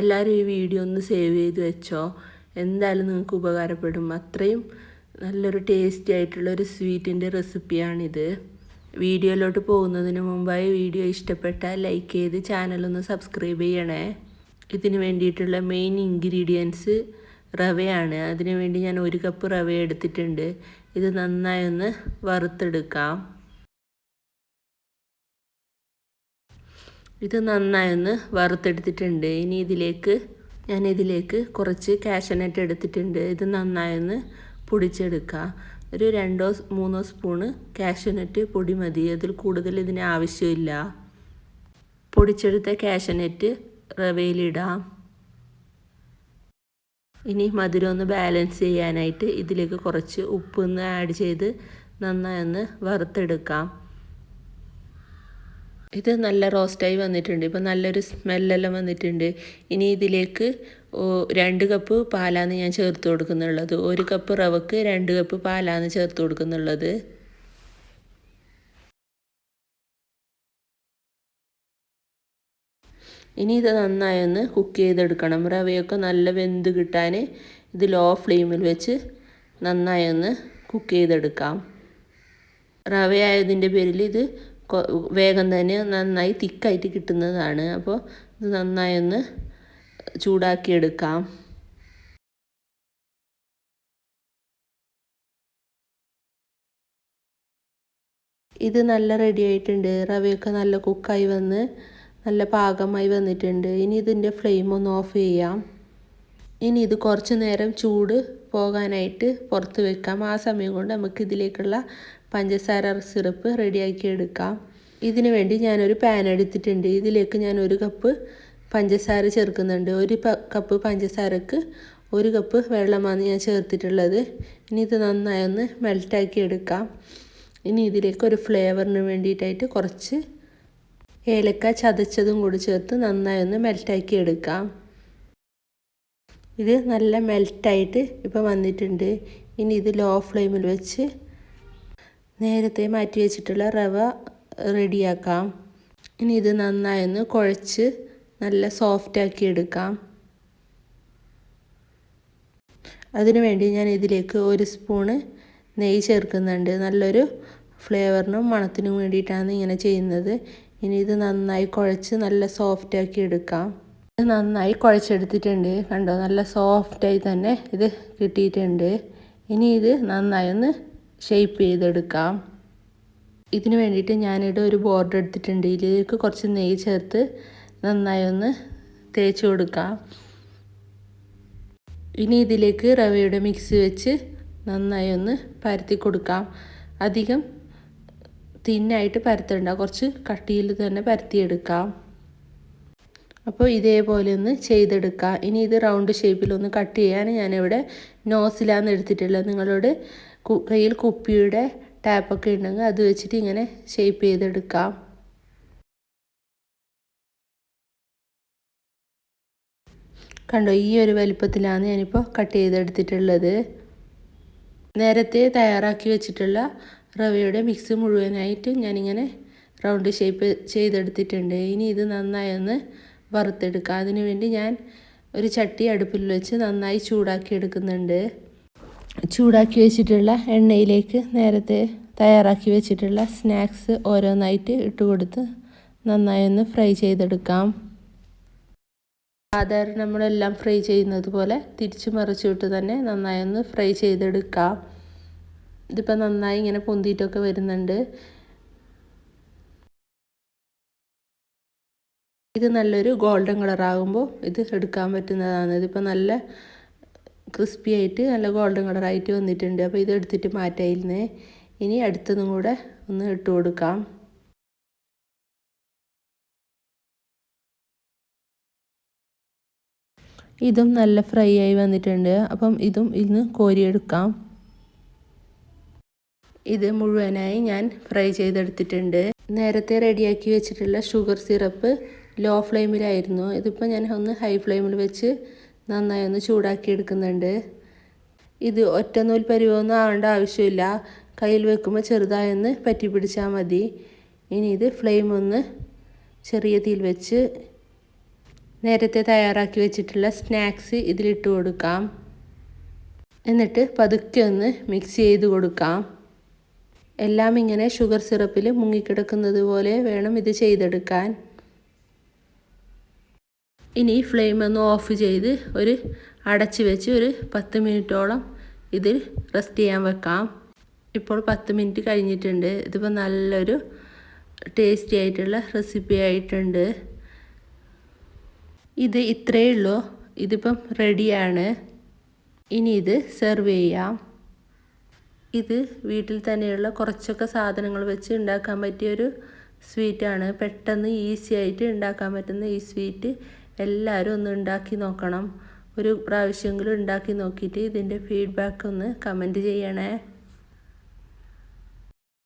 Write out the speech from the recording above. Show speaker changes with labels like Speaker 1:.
Speaker 1: എല്ലാവരും ഈ വീഡിയോ ഒന്ന് സേവ് ചെയ്ത് വെച്ചോ. എന്തായാലും നിങ്ങൾക്ക് ഉപകാരപ്പെടും. അത്രയും നല്ലൊരു ടേസ്റ്റി ആയിട്ടുള്ള ഒരു സ്വീറ്റിന്റെ റെസിപ്പിയാണിത് വീഡിയോയിലോട്ട് പോകുന്നതിന് മുമ്പായി വീഡിയോ ഇഷ്ടപ്പെട്ടാൽ ലൈക്ക് ചെയ്ത് ചാനലൊന്ന് സബ്സ്ക്രൈബ് ചെയ്യണേ. ഇതിന് വേണ്ടിയിട്ടുള്ള മെയിൻ ഇൻഗ്രീഡിയൻസ് റവയാണ്. അതിനുവേണ്ടി ഞാൻ ഒരു കപ്പ് റവ എടുത്തിട്ടുണ്ട്. ഇത് നന്നായി ഒന്ന് വറുത്തെടുക്കാം. ഇത് നന്നായി ഒന്ന് വറുത്തെടുത്തിട്ടുണ്ട്. ഇനി ഇതിലേക്ക് ഞാൻ ഇതിലേക്ക് കുറച്ച് കാഷ്യനട്ട് എടുത്തിട്ടുണ്ട്. ഇത് നന്നായി ഒന്ന് പൊടിച്ചെടുക്കുക. ഒരു രണ്ടോ മൂന്നോ സ്പൂണ് കാഷ്യനട്ട് പൊടി മതി. അതിൽ കൂടുതൽ ഇതിന് ആവശ്യമില്ല. പൊടിച്ചെടുത്ത കാഷ്യനട്ട് റവയിലിടാം. ഇനി മധുരം ഒന്ന് ബാലൻസ് ചെയ്യാനായിട്ട് ഇതിലേക്ക് കുറച്ച് ഉപ്പ് ഒന്ന് ആഡ് ചെയ്ത് നന്നായി ഒന്ന് വറുത്തെടുക്കാം. ഇത് നല്ല റോസ്റ്റായി വന്നിട്ടുണ്ട്. ഇപ്പം നല്ലൊരു സ്മെല്ലെല്ലാം വന്നിട്ടുണ്ട്. ഇനി ഇതിലേക്ക് രണ്ട് കപ്പ് പാലാണ് ഞാൻ ചേർത്ത് കൊടുക്കുന്നുള്ളത്. ഒരു കപ്പ് റവക്ക് രണ്ട് കപ്പ് പാലാണ് ചേർത്ത് കൊടുക്കുന്നുള്ളത്. ഇനി ഇത് നന്നായി ഒന്ന് കുക്ക് ചെയ്തെടുക്കണം. റവയൊക്കെ നല്ല വെന്ത് കിട്ടാൻ ഇത് ലോ ഫ്ലെയിമിൽ വെച്ച് നന്നായി ഒന്ന് കുക്ക് ചെയ്തെടുക്കാം. റവയായതിന്റെ പേരിൽ ഇത് വേഗം തന്നെ നന്നായി തിക്കായിട്ട് കിട്ടുന്നതാണ്. അപ്പോൾ ഇത് നന്നായി ഒന്ന് ചൂടാക്കിയെടുക്കാം. ഇത് നല്ല റെഡി ആയിട്ടുണ്ട്. റവയൊക്കെ നല്ല കുക്കായി വന്ന് നല്ല പാകമായി വന്നിട്ടുണ്ട്. ഇനി ഇതിന്റെ ഫ്ലെയിം ഒന്ന് ഓഫ് ചെയ്യാം. ഇനി ഇത് കുറച്ച് നേരം ചൂട് പോകാനായിട്ട് പുറത്ത് വെക്കാം. ആ സമയം കൊണ്ട് നമുക്ക് ഇതിലേക്കുള്ള പഞ്ചസാര സിറപ്പ് റെഡിയാക്കി എടുക്കാം. ഇതിനു വേണ്ടി ഞാനൊരു പാൻ എടുത്തിട്ടുണ്ട്. ഇതിലേക്ക് ഞാൻ ഒരു കപ്പ് പഞ്ചസാര ചേർക്കുന്നുണ്ട്. ഒരു കപ്പ് പഞ്ചസാരക്ക് ഒരു കപ്പ് വെള്ളമാണ് ഞാൻ ചേർത്തിട്ടുള്ളത്. ഇനി ഇത് നന്നായി ഒന്ന് മെൽറ്റാക്കി എടുക്കാം. ഇനി ഇതിലേക്ക് ഒരു ഫ്ലേവറിന് വേണ്ടിയിട്ടായിട്ട് കുറച്ച് ഏലക്ക ചതച്ചതും കൂടി ചേർത്ത് നന്നായി ഒന്ന് മെൽറ്റാക്കി എടുക്കാം. ഇത് നല്ല മെൽറ്റായിട്ട് ഇപ്പോൾ വന്നിട്ടുണ്ട്. ഇനി ഇത് ലോ ഫ്ലെയിമിൽ വെച്ച് നേരത്തെ മാറ്റി വെച്ചിട്ടുള്ള റവ റെഡിയാക്കാം. ഇനി ഇത് നന്നായി ഒന്ന് കുഴച്ച് നല്ല സോഫ്റ്റാക്കി എടുക്കാം. അതിനുവേണ്ടി ഞാൻ ഇതിലേക്ക് ഒരു സ്പൂണ് നെയ്യ് ചേർക്കുന്നുണ്ട്. നല്ലൊരു ഫ്ലേവറിനും മണത്തിനും വേണ്ടിയിട്ടാണ് ഇങ്ങനെ ചെയ്യുന്നത്. ഇനി ഇത് നന്നായി കുഴച്ച് നല്ല സോഫ്റ്റാക്കി എടുക്കാം. ഇത് നന്നായി കുഴച്ചെടുത്തിട്ടുണ്ട്. കണ്ടോ? നല്ല സോഫ്റ്റായി തന്നെ ഇത് കിട്ടിയിട്ടുണ്ട്. ഇനി ഇത് നന്നായി ഒന്ന് ഷേപ്പ് ചെയ്തെടുക്കാം. ഇതിന് വേണ്ടിയിട്ട് ഞാനിവിടെ ഒരു ബോർഡർ എടുത്തിട്ടുണ്ട്. ഇതിലേക്ക് കുറച്ച് നെയ്യ് ചേർത്ത് നന്നായി ഒന്ന് തേച്ച് കൊടുക്കാം. ഇനി ഇതിലേക്ക് റവയുടെ മിക്സ് വെച്ച് നന്നായി ഒന്ന് പരത്തി കൊടുക്കാം. അധികം തിന്നായിട്ട് പരത്തണ്ട. കുറച്ച് കട്ടിയിൽ തന്നെ പരത്തിയെടുക്കാം. അപ്പോൾ ഇതേപോലെ ഒന്ന് ചെയ്തെടുക്കാം. ഇനി ഇത് റൗണ്ട് ഷേപ്പിലൊന്ന് കട്ട് ചെയ്യാൻ ഞാനിവിടെ നോസിലാണ് എടുത്തിട്ടുള്ളത്. നിങ്ങളോട് കയ്യിൽ കുപ്പിയുടെ ടാപ്പൊക്കെ ഉണ്ടെങ്കിൽ അത് വെച്ചിട്ട് ഇങ്ങനെ ഷേപ്പ് ചെയ്തെടുക്കാം. കണ്ടോ ഈ ഒരു വലിപ്പത്തിലാണ് ഞാനിപ്പോൾ കട്ട് ചെയ്തെടുത്തിട്ടുള്ളത്. നേരത്തെ തയ്യാറാക്കി വെച്ചിട്ടുള്ള റവയുടെ മിക്സ് മുഴുവനായിട്ട് ഞാനിങ്ങനെ റൗണ്ട് ഷേപ്പ് ചെയ്തെടുത്തിട്ടുണ്ട്. ഇനി ഇത് നന്നായി ഒന്ന് വറുത്തെടുക്കാം. അതിനുവേണ്ടി ഞാൻ ഒരു ചട്ടി അടുപ്പിൽ വെച്ച് നന്നായി ചൂടാക്കി എടുക്കുന്നുണ്ട്. ചൂടാക്കി വെച്ചിട്ടുള്ള എണ്ണയിലേക്ക് നേരത്തെ തയ്യാറാക്കി വെച്ചിട്ടുള്ള സ്നാക്സ് ഓരോന്നായിട്ട് ഇട്ട് കൊടുത്ത് നന്നായി ഒന്ന് ഫ്രൈ ചെയ്തെടുക്കാം. സാധാരണ നമ്മളെല്ലാം ഫ്രൈ ചെയ്യുന്നത് പോലെ തിരിച്ചു മറിച്ചിട്ട് തന്നെ നന്നായി ഒന്ന് ഫ്രൈ ചെയ്തെടുക്കാം. ഇതിപ്പോൾ നന്നായി ഇങ്ങനെ പൊന്തിയിട്ടൊക്കെ വരുന്നുണ്ട്. ഇത് നല്ലൊരു ഗോൾഡൻ കളറാകുമ്പോൾ ഇത് എടുക്കാൻ പറ്റുന്നതാണ്. ഇതിപ്പോൾ നല്ല ക്രിസ്പി ആയിട്ട് നല്ല ഗോൾഡൻ കളറായിട്ട് വന്നിട്ടുണ്ട്. അപ്പോൾ ഇത് എടുത്തിട്ട് മാറ്റായിരുന്നേ. ഇനി അടുത്തതും കൂടെ ഒന്ന് ഇട്ട് കൊടുക്കാം. ഇതും നല്ല ഫ്രൈ ആയി വന്നിട്ടുണ്ട്. അപ്പം ഇതും ഇന്ന് കോരിയെടുക്കാം. ഇത് മുഴുവനായി ഞാൻ ഫ്രൈ ചെയ്തെടുത്തിട്ടുണ്ട്. നേരത്തെ റെഡിയാക്കി വെച്ചിട്ടുള്ള ഷുഗർ സിറപ്പ് ലോ ഫ്ലെയിമിലായിരുന്നു ഇതിപ്പോൾ ഞാൻ ഒന്ന് ഹൈ ഫ്ലെയിമിൽ വെച്ച് നന്നായി ഒന്ന് ചൂടാക്കി എടുക്കുന്നുണ്ട്. ഇത് ഒറ്റ നൂൽ പരിവൊന്നും ആവേണ്ട ആവശ്യമില്ല. കയ്യിൽ വെക്കുമ്പോൾ ചെറുതായൊന്ന് പറ്റി പിടിച്ചാൽ മതി. ഇനി ഇത് ഫ്ലെയിം ഒന്ന് ചെറിയ തീയിൽ വെച്ച് നേരത്തെ തയ്യാറാക്കി വെച്ചിട്ടുള്ള സ്നാക്സ് ഇതിലിട്ട് കൊടുക്കാം. എന്നിട്ട് പതുക്കെ ഒന്ന് മിക്സ് ചെയ്ത് കൊടുക്കാം. എല്ലാം ഇങ്ങനെ ഷുഗർ സിറപ്പിൽ മുങ്ങിക്കിടക്കുന്നത് പോലെ വേണം ഇത് ചെയ്തെടുക്കാൻ. ഇനി ഫ്ലെയിം ഒന്ന് ഓഫ് ചെയ്ത് ഒരു അടച്ച് വെച്ച് ഒരു പത്ത് മിനിറ്റോളം ഇതിൽ റെസ്റ്റ് ചെയ്യാൻ വെക്കാം. ഇപ്പോൾ പത്ത് മിനിറ്റ് കഴിഞ്ഞിട്ടുണ്ട്. ഇതിപ്പോൾ നല്ലൊരു ടേസ്റ്റി ആയിട്ടുള്ള റെസിപ്പി ആയിട്ടുണ്ട്. ഇത് ഇത്രയേ ഉള്ളൂ. ഇതിപ്പം റെഡിയാണ് ഇനി ഇത് സെർവ് ചെയ്യാം. ഇത് വീട്ടിൽ തന്നെയുള്ള കുറച്ചൊക്കെ സാധനങ്ങൾ വെച്ച് ഉണ്ടാക്കാൻ പറ്റിയൊരു സ്വീറ്റാണ് പെട്ടെന്ന് ഈസി ആയിട്ട് ഉണ്ടാക്കാൻ പറ്റുന്ന ഈ സ്വീറ്റ് എല്ലാവരും ഒന്ന് ഉണ്ടാക്കി നോക്കണം. ഒരു പ്രാവശ്യമെങ്കിലും ഉണ്ടാക്കി നോക്കിയിട്ട് ഇതിന്റെ ഫീഡ്ബാക്ക് ഒന്ന് കമന്റ് ചെയ്യണേ.